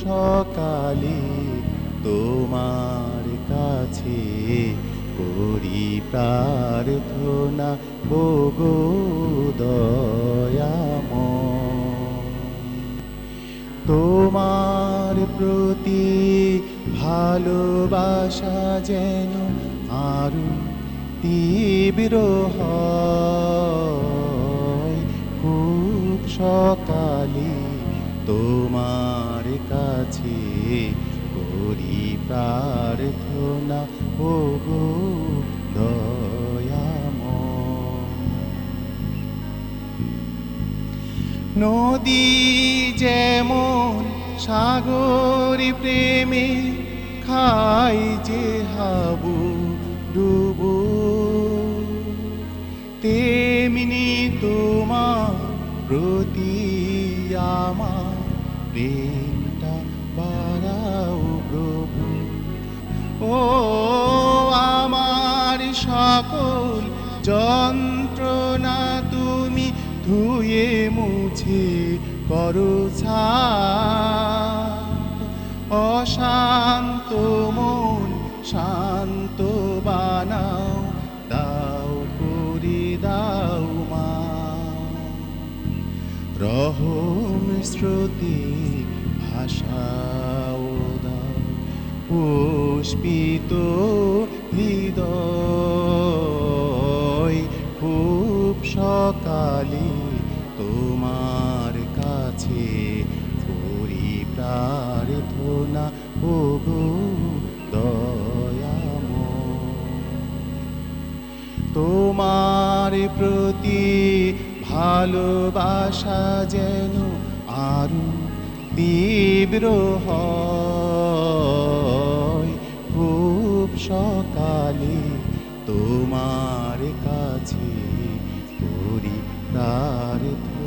সকালে তোমার কাছে করি প্রার্থনা ওগো দয়াময় তোমার প্রতি ভালোবাসা যেন আরও তীব্র খুব সকালে তোমার কাছে করি প্রার্থনা ও গো দয়াময়। নদী যেমন সাগর প্রেমে খাই যে হাবু ডুবু, তেমনি তোমার প্রতি আমার প্রেমটা সকল যন্ত্রণা তুমি ধুয়ে মুছে করো অশান্ত মন শান্ত বানাও, দাও, করে দাও মা। রহম শ্রুতি ভাষাও দাও, পুষ্পিত হৃদয়। সকালে তোমার কাছে করি প্রার্থনা ও গো দয়াময়। তোমার প্রতি ভালোবাসা যেন আরও তীব্র খুব সকালে তোমার কাছে り慣れて